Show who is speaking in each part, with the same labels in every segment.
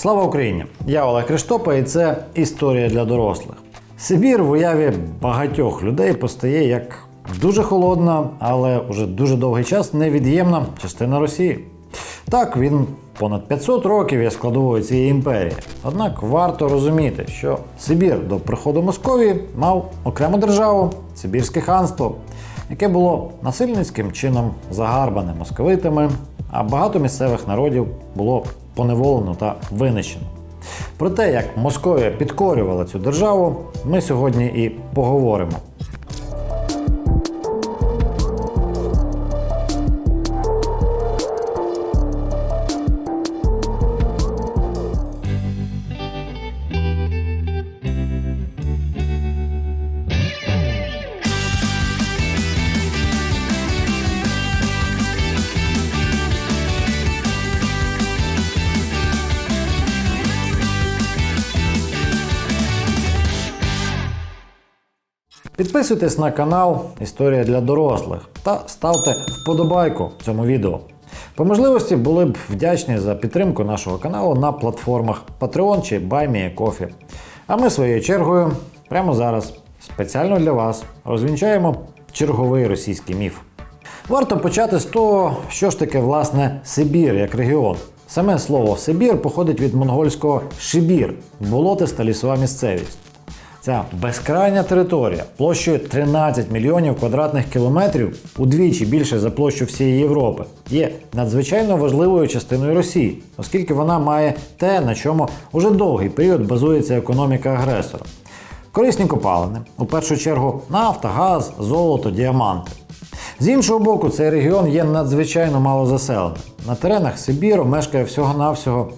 Speaker 1: Слава Україні! Я Олег Криштопа і це історія для дорослих. Сибір в уяві багатьох людей постає як дуже холодна, але уже дуже довгий час невід'ємна частина Росії. Так, він понад 500 років є складовою цієї імперії. Однак варто розуміти, що Сибір до приходу Московії мав окрему державу Сибірське ханство, яке було насильницьким чином загарбане московитами, а багато місцевих народів було поневолено та винищено. Про те, як Московія підкорювала цю державу, ми сьогодні і поговоримо. Підписуйтесь на канал Історія для дорослих та ставте вподобайку цьому відео. По можливості були б вдячні за підтримку нашого каналу на платформах Patreon чи BuyMeACoffee. А ми своєю чергою прямо зараз спеціально для вас розвінчаємо черговий російський міф. Варто почати з того, що ж таке власне Сибір як регіон. Саме слово Сибір походить від монгольського шибір болотиста лісова місцевість. Ця безкрайня територія площею 13 мільйонів квадратних кілометрів, удвічі більше за площу всієї Європи, є надзвичайно важливою частиною Росії, оскільки вона має те, на чому уже довгий період базується економіка агресора. Корисні копалини, у першу чергу нафта, газ, золото, діаманти. З іншого боку, цей регіон є надзвичайно малозаселеним. На теренах Сибіру мешкає всього-навсього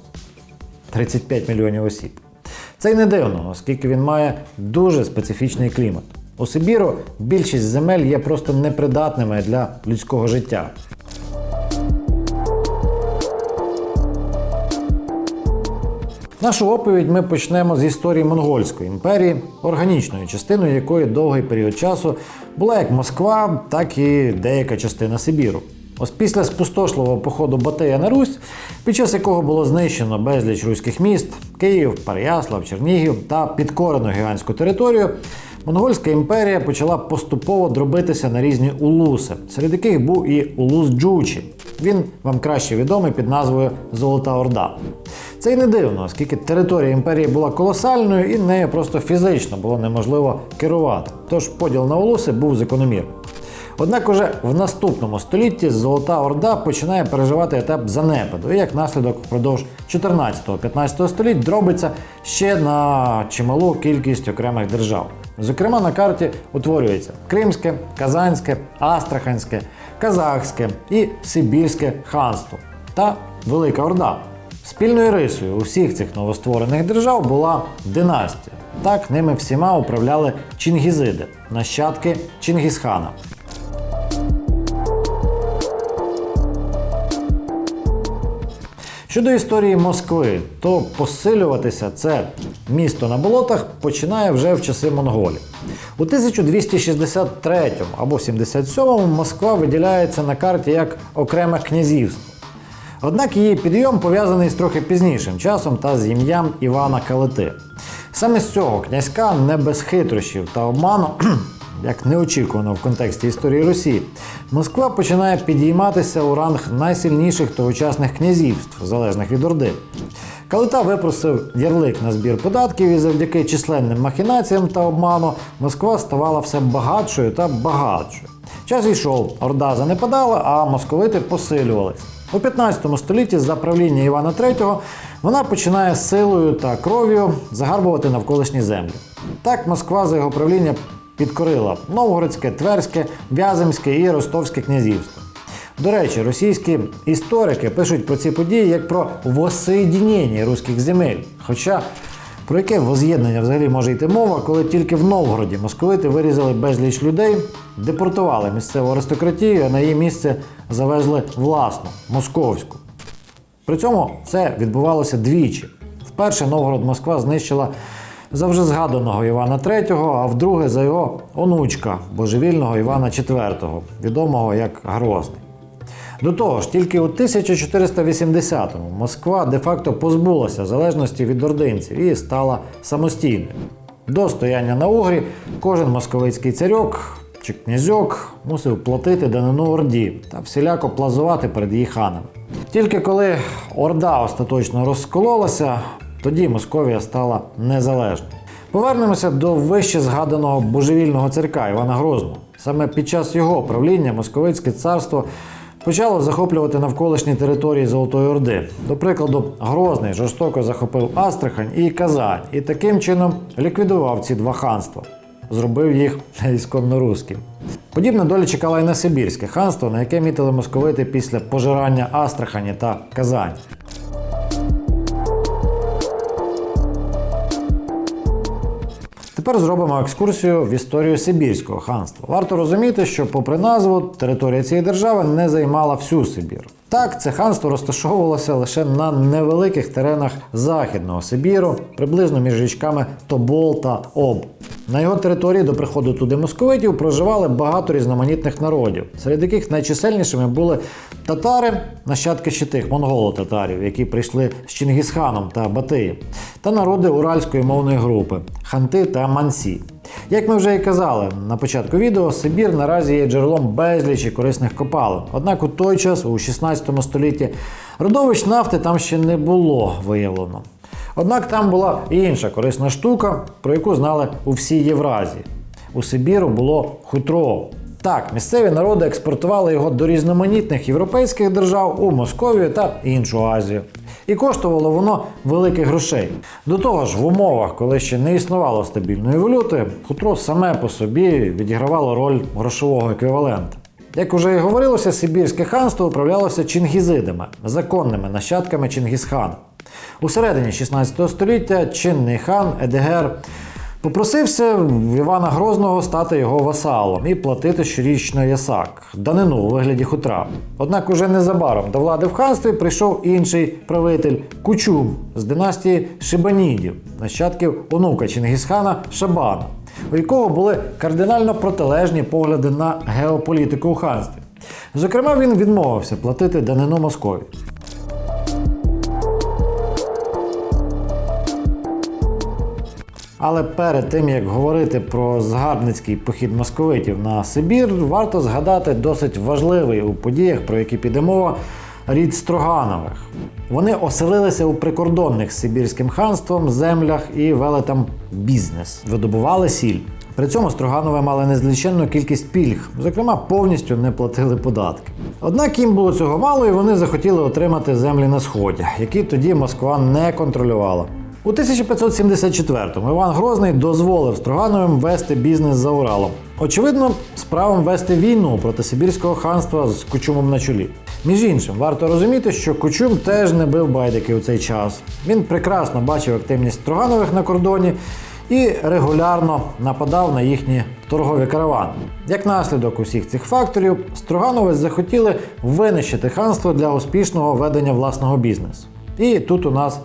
Speaker 1: 35 мільйонів осіб. Це й не дивно, оскільки він має дуже специфічний клімат. У Сибіру більшість земель є просто непридатними для людського життя. Нашу оповідь ми почнемо з історії Монгольської імперії, органічною частиною якої довгий період часу була як Москва, так і деяка частина Сибіру. Ось після спустошливого походу Батия на Русь, під час якого було знищено безліч руських міст Київ, Переяслав, Чернігів та підкорено гігантську територію, Монгольська імперія почала поступово дробитися на різні улуси, серед яких був і улус Джучі. Він вам краще відомий під назвою Золота Орда. Це й не дивно, оскільки територія імперії була колосальною і нею просто фізично було неможливо керувати. Тож поділ на улуси був закономірним. Однак уже в наступному столітті Золота Орда починає переживати етап занепаду, і як наслідок впродовж 14-15 століть дробиться ще на чималу кількість окремих держав. Зокрема, на карті утворюється Кримське, Казанське, Астраханське, Казахське і Сибірське ханство та Велика Орда. Спільною рисою усіх цих новостворених держав була династія. Так ними всіма управляли чингізиди, нащадки Чингісхана. Щодо історії Москви, то посилюватися це місто на болотах починає вже в часи монголів. У 1263 або 77 Москва виділяється на карті як окреме князівство. Однак її підйом пов'язаний з трохи пізнішим часом та з ім'ям Івана Калити. Саме з цього князька не без хитрощів та обману як неочікувано в контексті історії Росії, Москва починає підійматися у ранг найсильніших тогочасних князівств, залежних від Орди. Калита випросив ярлик на збір податків і завдяки численним махінаціям та обману Москва ставала все багатшою та багатшою. Час йшов, Орда занепадала, а московити посилювались. У 15 столітті за правління Івана III вона починає силою та кров'ю загарбувати навколишні землі. Так Москва за його правління підкорила Новгородське, Тверське, В'яземське і Ростовське князівство. До речі, російські історики пишуть про ці події як про воссоєдінення руських земель. Хоча про яке воз'єднання взагалі може йти мова, коли тільки в Новгороді московити вирізали безліч людей, депортували місцеву аристократію, а на її місце завезли власну московську. При цьому це відбувалося двічі. Вперше Новгород Москва знищила за вже згаданого Івана III, а вдруге за його онучка божевільного Івана IV, відомого як Грозний. До того ж, тільки у 1480-му Москва де-факто позбулася залежності від ординців і стала самостійною. До стояння на Угрі кожен московицький царьок чи князьок мусив платити данину Орді та всіляко плазувати перед її ханами. Тільки коли Орда остаточно розкололася, тоді Московія стала незалежною. Повернемося до вище згаданого божевільного царка Івана Грозного. Саме під час його правління Московицьке царство почало захоплювати навколишні території Золотої Орди. До прикладу, Грозний жорстоко захопив Астрахань і Казань, і таким чином ліквідував ці два ханства, зробив їх ісконно руським. Подібна доля чекала і на Сибірське ханство, на яке мітили московити після пожирання Астрахані та Казань. Тепер зробимо екскурсію в історію Сибірського ханства. Варто розуміти, що, попри назву, територія цієї держави не займала всю Сибір. Так, це ханство розташовувалося лише на невеликих теренах Західного Сибіру, приблизно між річками Тобол та Об. На його території до приходу туди московитів проживали багато різноманітних народів, серед яких найчисельнішими були татари, нащадки ще тих монголо-татарів, які прийшли з Чингісханом та Батиєм, та народи уральської мовної групи ханти та мансі. Як ми вже і казали на початку відео, Сибір наразі є джерелом безлічі корисних копалин. Однак у той час, у 16 столітті, родовищ нафти там ще не було виявлено. Однак там була і інша корисна штука, про яку знали у всій Євразії. У Сибіру було хутро. Так, місцеві народи експортували його до різноманітних європейських держав у Московію та іншу Азію. І коштувало воно великих грошей. До того ж, в умовах, коли ще не існувало стабільної валюти, хутро саме по собі відігравало роль грошового еквівалента. Як уже і говорилося, Сибірське ханство управлялося чингізидами, законними нащадками Чингісхана. У середині 16 століття чинний хан Едегер попросився в Івана Грозного стати його васалом і платити щорічно ясак, данину у вигляді хутра. Однак уже незабаром до влади в ханстві прийшов інший правитель Кучум з династії Шибанідів, нащадків онука Чингісхана Шабана, у якого були кардинально протилежні погляди на геополітику у ханстві. Зокрема, він відмовився платити данину Москові. Але перед тим як говорити про згарбницький похід московитів на Сибір, варто згадати досить важливий у подіях, про які піде мова, рід Строганових. Вони оселилися у прикордонних з Сибірським ханством землях і вели там бізнес, видобували сіль. При цьому Строганови мали незліченну кількість пільг, зокрема, повністю не платили податки. Однак їм було цього мало, і вони захотіли отримати землі на сході, які тоді Москва не контролювала. У 1574-му Іван Грозний дозволив Строгановим вести бізнес за Уралом. Очевидно, з правом вести війну проти Сибірського ханства з Кучумом на чолі. Між іншим, варто розуміти, що Кучум теж не бив байдики у цей час. Він прекрасно бачив активність Строганових на кордоні і регулярно нападав на їхні торгові каравани. Як наслідок усіх цих факторів, Строганови захотіли винищити ханство для успішного ведення власного бізнесу. І тут у нас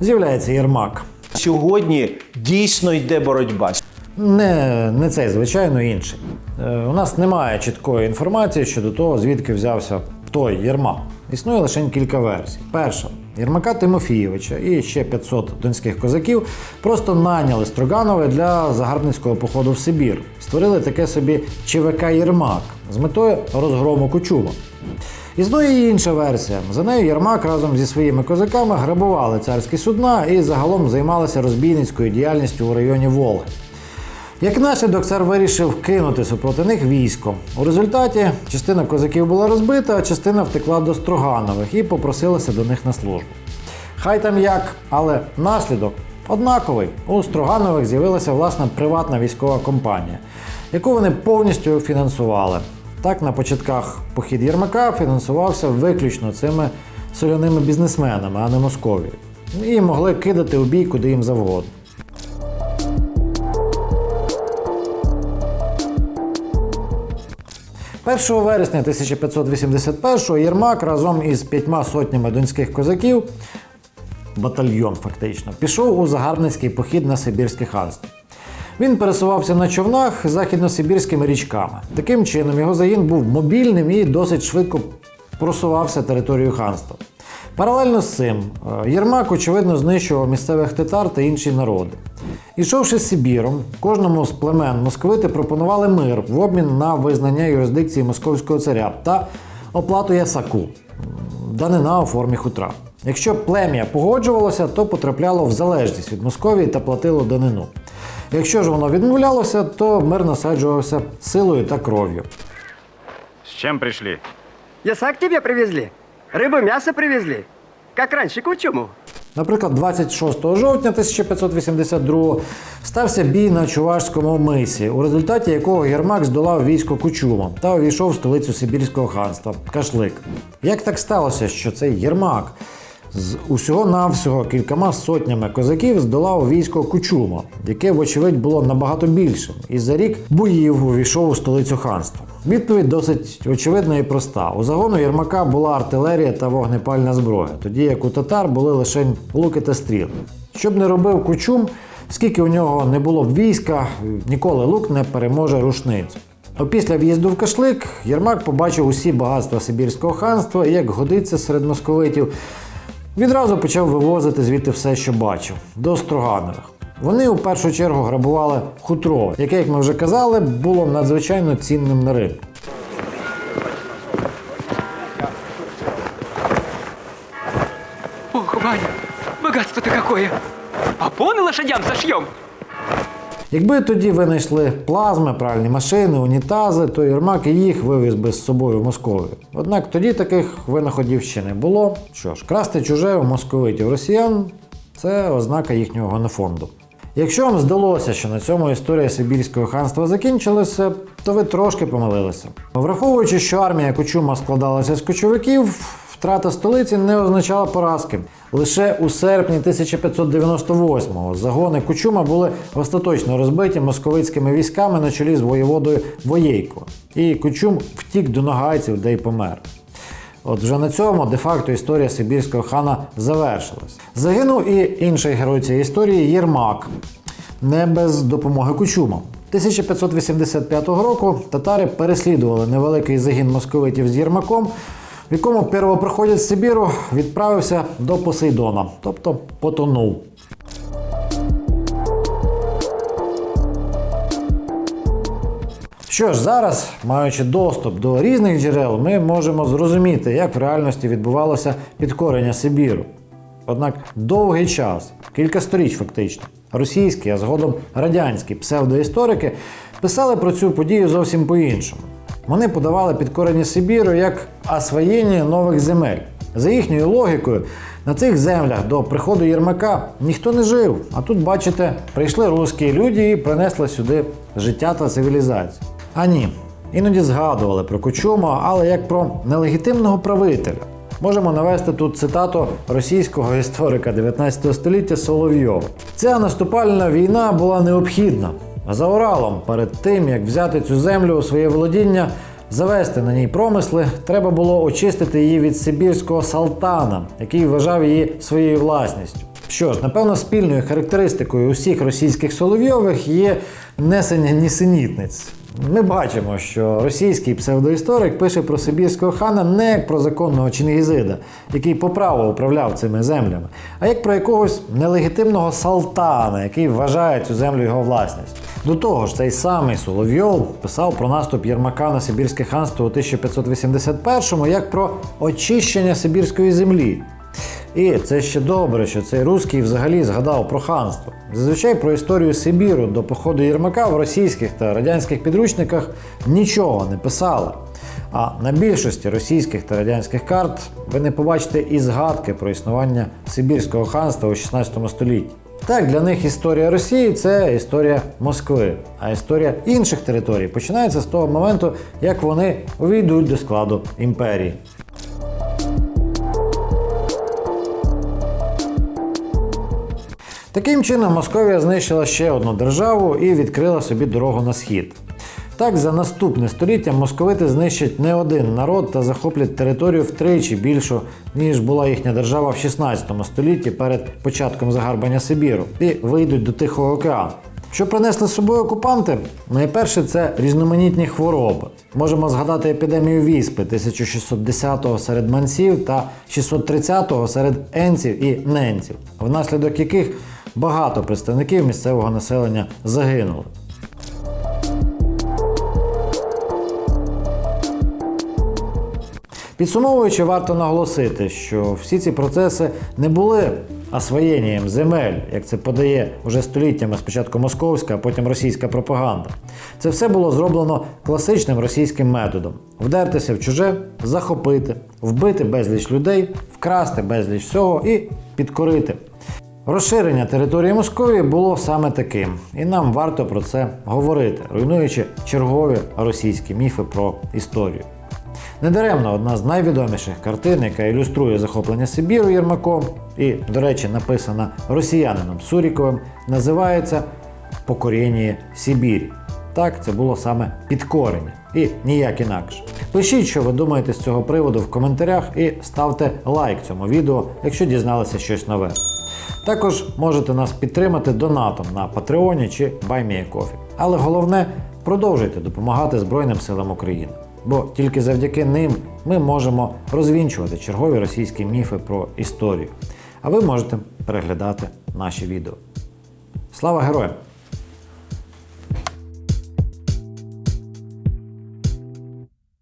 Speaker 1: з'являється Єрмак.
Speaker 2: Сьогодні дійсно йде боротьба.
Speaker 1: Не, не цей, звичайно, інший. Е, у нас немає чіткої інформації щодо того, звідки взявся той Єрмак. Існує лише кілька версій. Перша Єрмака Тимофійовича і ще 500 донських козаків просто найняли Строганови для загарбницького походу в Сибір. Створили таке собі ЧВК Єрмак з метою розгрому Кучума. Існує і інша версія. За нею Єрмак разом зі своїми козаками грабували царські судна і загалом займалися розбійницькою діяльністю у районі Волги. Як наслідок, цар вирішив кинути супроти них військо. У результаті частина козаків була розбита, а частина втекла до Строганових і попросилася до них на службу. Хай там як, але наслідок однаковий. У Строганових з'явилася власна приватна військова компанія, яку вони повністю фінансували. Так, на початках похід Єрмака фінансувався виключно цими соляними бізнесменами, а не Московією. І могли кидати у бій куди їм завгодно. Першого вересня 1581-го Єрмак разом із п'ятьма сотнями донських козаків, батальйон фактично, пішов у загарбницький похід на Сибірське ханство. Він пересувався на човнах західносибірськими річками. Таким чином, його загін був мобільним і досить швидко просувався територією ханства. Паралельно з цим е, Єрмак, очевидно, знищував місцевих татар та інші народи. Ішовши з Сибіром, кожному з племен московити пропонували мир в обмін на визнання юрисдикції московського царя та оплату ясаку данина у формі хутра. Якщо плем'я погоджувалося, то потрапляло в залежність від Московії та платило данину. Якщо ж воно відмовлялося, то мир насаджувався силою та кров'ю.
Speaker 3: С чем пришли?
Speaker 4: Ясак тебе привезли? Рыбу, мясо привезли? Как раньше, кучуму?
Speaker 1: Наприклад, 26 жовтня 1582 стався бій на Чувашському мисі, у результаті якого Єрмак здолав військо Кучума та увійшов в столицю Сибірського ханства Кашлик. Як так сталося, що цей Єрмак з усього навсього кількома сотнями козаків здолав військо Кучума, яке, вочевидь, було набагато більшим, і за рік боїв увійшов у столицю ханства? Відповідь досить очевидна і проста. У загону Єрмака була артилерія та вогнепальна зброя, тоді як у татар були лише луки та стріли. Щоб не робив Кучум, скільки у нього не було б війська, ніколи лук не переможе рушницю. Опісля в'їзду в Кашлик Єрмак побачив усі багатства Сибірського ханства і, як годиться серед московитів, відразу почав вивозити звідти все, що бачив, до Строганових. Вони у першу чергу грабували хутро, яке, як ми вже казали, було надзвичайно цінним на ринку.
Speaker 5: Ох, Ваня, богатство-то какое! Опоны лошадям зашьем!
Speaker 1: Якби тоді винайшли плазми, пральні машини, унітази, то Єрмак і їх вивіз би з собою в Московію. Однак тоді таких винаходів ще не було. Що ж, красти чуже у московитів росіян це ознака їхнього генофонду. Якщо вам здалося, що на цьому історія Сибірського ханства закінчилася, то ви трошки помилилися. Враховуючи, що армія Кучума складалася з кочовиків, втрата столиці не означала поразки. Лише у серпні 1598-го загони Кучума були остаточно розбиті московицькими військами на чолі з воєводою Воєйко. І Кучум втік до ногайців, де й помер. От вже на цьому де-факто історія Сибірського хана завершилась. Загинув і інший герой цієї історії Єрмак, не без допомоги Кучума. 1585 року татари переслідували невеликий загін московитів з Єрмаком, в якому первопроходець Сибіру відправився до Посейдона, тобто потонув. Що ж, зараз, маючи доступ до різних джерел, ми можемо зрозуміти, як в реальності відбувалося підкорення Сибіру. Однак довгий час, кілька сторіч фактично, російські, а згодом радянські псевдоісторики писали про цю подію зовсім по-іншому. Вони подавали підкорення Сибіру як освоєння нових земель. За їхньою логікою, на цих землях до приходу Єрмака ніхто не жив. А тут, бачите, прийшли русські люди і принесли сюди життя та цивілізацію. А ні, іноді згадували про Кучума, але як про нелегітимного правителя. Можемо навести тут цитату російського історика 19 століття Соловйова. Ця наступальна війна була необхідна. За Уралом, перед тим як взяти цю землю у своє володіння, завести на ній промисли, треба було очистити її від сибірського салтана, який вважав її своєю власністю. Що ж, напевно, спільною характеристикою усіх російських Соловйових є несення нісенітниць. Ми бачимо, що російський псевдоісторик пише про Сибірського хана не як про законного Чингізида, який по праву управляв цими землями, а як про якогось нелегітимного салтана, який вважає цю землю його власністю. До того ж, цей самий Соловйов писав про наступ Єрмака на Сибірське ханство у 1581-му як про очищення Сибірської землі. І це ще добре, що цей русський взагалі згадав про ханство. Зазвичай про історію Сибіру до походу Єрмака в російських та радянських підручниках нічого не писали. А на більшості російських та радянських карт ви не побачите і згадки про існування Сибірського ханства у 16 столітті. Так, для них історія Росії це історія Москви, а історія інших територій починається з того моменту, як вони увійдуть до складу імперії. Таким чином, Московія знищила ще одну державу і відкрила собі дорогу на схід. Так, за наступне століття московити знищать не один народ та захоплять територію втричі більшу, ніж була їхня держава в 16 столітті перед початком загарбання Сибіру, і вийдуть до Тихого океану. Що принесли з собою окупанти? Найперше це різноманітні хвороби. Можемо згадати епідемію віспи 1610-го серед манців та 630-го серед енців і ненців, внаслідок яких багато представників місцевого населення загинули. Підсумовуючи, варто наголосити, що всі ці процеси не були освоєнням земель, як це подає уже століттями спочатку московська, а потім російська пропаганда. Це все було зроблено класичним російським методом: вдертися в чуже, захопити, вбити безліч людей, вкрасти безліч всього і підкорити. Розширення території Московії було саме таким, і нам варто про це говорити, руйнуючи чергові російські міфи про історію. Недаремно одна з найвідоміших картин, яка ілюструє захоплення Сибіру Єрмаком, і, до речі, написана росіянином Суріковим, називається Покоріння Сибірі. Так, це було саме підкорення і ніяк інакше. Пишіть, що ви думаєте з цього приводу в коментарях і ставте лайк цьому відео, якщо дізналися щось нове. Також можете нас підтримати донатом на Патреоні чи BuyMeACoffee. Але головне продовжуйте допомагати Збройним силам України. Бо тільки завдяки ним ми можемо розвінчувати чергові російські міфи про історію. А ви можете переглядати наші відео. Слава героям!